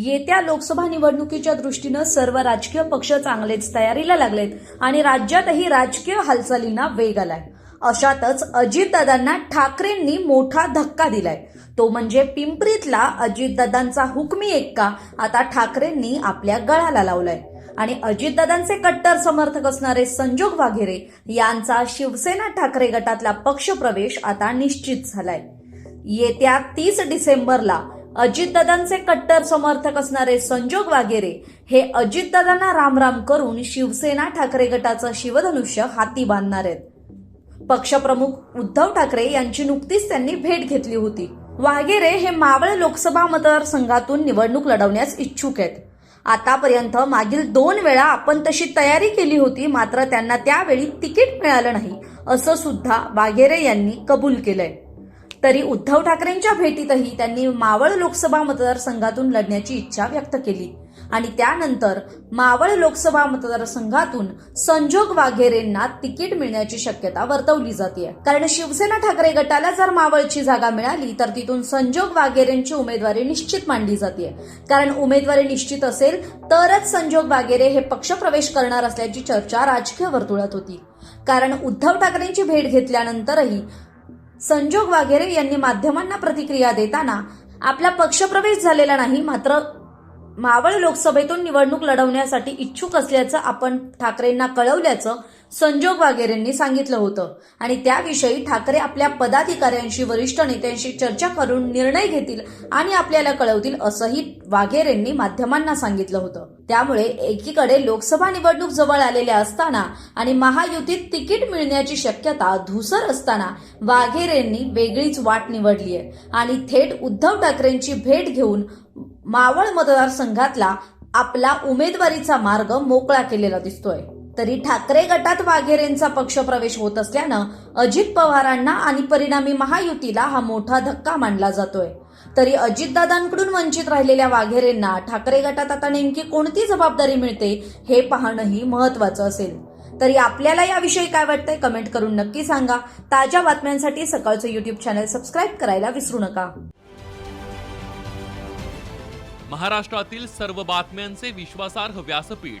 येत्या लोकसभा निवडणुकीच्या दृष्टीनं सर्व राजकीय पक्ष चांगलेच तयारीला लागलेत आणि राज्यातही राजकीय हालचालींना वेग आलाय. अशातच अजितदादांना ठाकरेंनी मोठा धक्का दिलाय. तो म्हणजे पिंपरीतला अजितदादांचा हुकमी एक्का. आता ठाकरेंनी आपल्या गळाला लावलाय. आणि अजितदादांचे कट्टर समर्थक असणारे संजोग वाघेरे यांचा शिवसेना ठाकरे गटातला पक्षप्रवेश आता निश्चित झालाय. येत्या तीस डिसेंबरला अजितदादांचे कट्टर समर्थक असणारे संजोग वागेरे हे अजितदादांना रामराम करून शिवसेना ठाकरे गटाचं शिवधनुष्य हाती बांधणार आहेत. पक्षप्रमुख उद्धव ठाकरे यांची नुकतीच त्यांनी भेट घेतली होती. वाघेरे हे मावळ लोकसभा मतदारसंघातून निवडणूक लढवण्यास इच्छुक आहेत. आतापर्यंत मागील दोन वेळा आपण तशी तयारी केली होती मात्र त्यांना त्यावेळी तिकीट मिळालं नाही असं सुद्धा वाघेरे यांनी कबूल केलंय. तरी उद्धव ठाकरेंच्या भेटीतही त्यांनी मावळ लोकसभा मतदारसंघातून लढण्याची इच्छा व्यक्त केली. आणि त्यानंतर मावळ लोकसभा मतदारसंघातून संजोग वाघेरेंना तिकीट मिळण्याची शक्यता वर्तवली जाते. कारण शिवसेना ठाकरे गटाला जर मावळची जागा मिळाली तर तिथून संजोग वाघेरेंची उमेदवारी निश्चित मांडली जाते. कारण उमेदवारी निश्चित असेल तरच संजोग वाघेरे हे पक्षप्रवेश करणार असल्याची चर्चा राजकीय वर्तुळात होती. कारण उद्धव ठाकरेंची भेट घेतल्यानंतरही संजोग वाघेरे यांनी माध्यमांना प्रतिक्रिया देताना आपला पक्षप्रवेश झालेला नाही मात्र मावळ लोकसभेतून निवडणूक लढवण्यासाठी इच्छुक असल्याचं आपण ठाकरेंना कळवल्याचं संजोग वाघेरेंनी सांगितलं होतं. आणि त्याविषयी ठाकरे आपल्या पदाधिकाऱ्यांशी वरिष्ठ नेत्यांशी चर्चा करून निर्णय घेतील आणि आपल्याला कळवतील असंही वाघेरेंनी माध्यमांना सांगितलं होतं. त्यामुळे एकीकडे लोकसभा निवडणूक जवळ आलेल्या असताना आणि महायुतीत तिकीट मिळण्याची शक्यता धुसर असताना वाघेरेंनी वेगळीच वाट निवडली आहे. आणि थेट उद्धव ठाकरेंची भेट घेऊन मावळ मतदारसंघातला आपला उमेदवारीचा मार्ग मोकळा केलेला दिसतोय. तरी ठाकरे गटात वाघेरेंचा पक्षप्रवेश होत असल्यानं अजित पवारांना आणि परिणामी महायुतीला हा मोठा धक्का मानला जातोय. तरी अजितदादांकडून वंचित राहिलेल्या वाघेरेंना ठाकरे गटात आता नेमकी कोणती जबाबदारी मिळते हे पाहणंही महत्वाचं असेल. तरी आपल्याला याविषयी काय वाटतंय कमेंट करून नक्की सांगा. ताज्या बातम्यांसाठी सकाळचं युट्यूब चॅनल सबस्क्राईब करायला विसरू नका. महाराष्ट्रातील सर्व बातम्यांचे विश्वासार्ह व्यासपीठ.